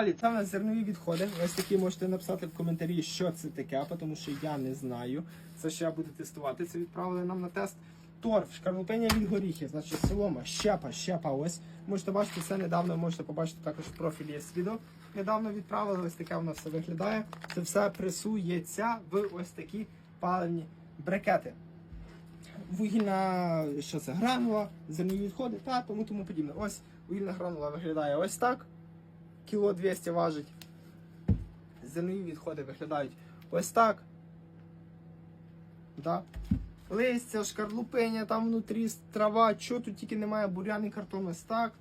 Далі, це в нас зернові відходи. Ось такі можете написати в коментарі, що це таке, тому що я не знаю. Це ще я буду тестувати. Це відправили нам на тест. Торф, шкарлупення від горіхів, значить солома, щепа, щепа. Ось можете бачити це недавно. Можете побачити також в профілі є відео. Недавно відправили. Ось таке воно все виглядає. Це все пресується в ось такі паливні брикети. Вугільна що це гранула, зернові відходи та тому тому подібне. Ось вугільна гранула виглядає ось так кіло 200 важить. Зернові відходи виглядають ось так. Да. Листя, шкарлупиня, там внутрі трава, що тут тільки немає, буряний картон ось так.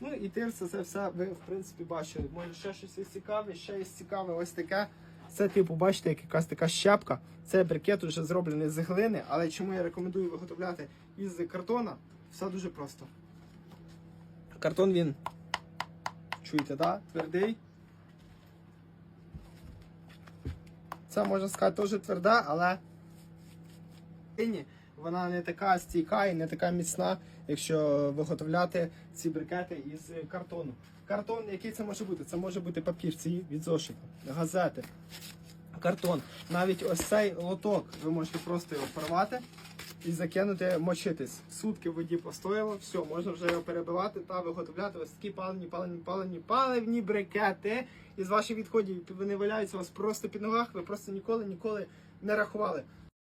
Ну і тирса, це все ви в принципі бачили. Може ще щось є цікаве, ще є цікаве ось таке. Це, типу, бачите, як якась така щепка. Це брикет вже зроблений з глини, але чому я рекомендую виготовляти із картона? Все дуже просто. Картон він Чуєте, да? Твердий. Це можна сказати теж тверда, але вона не така стійка і не така міцна, якщо виготовляти ці брикети із картону. Картон, який це може бути? Це може бути папірці від зошита, газети, картон. Навіть ось цей лоток ви можете просто його порвати і закинути мочитись. Сутки в воді постояло, все, можна вже його перебивати та виготовляти ось такі паливні, паливні, паливні, паливні брикети. Із ваших відходів вони валяються у вас просто під ногах, ви просто ніколи ніколи не рахували.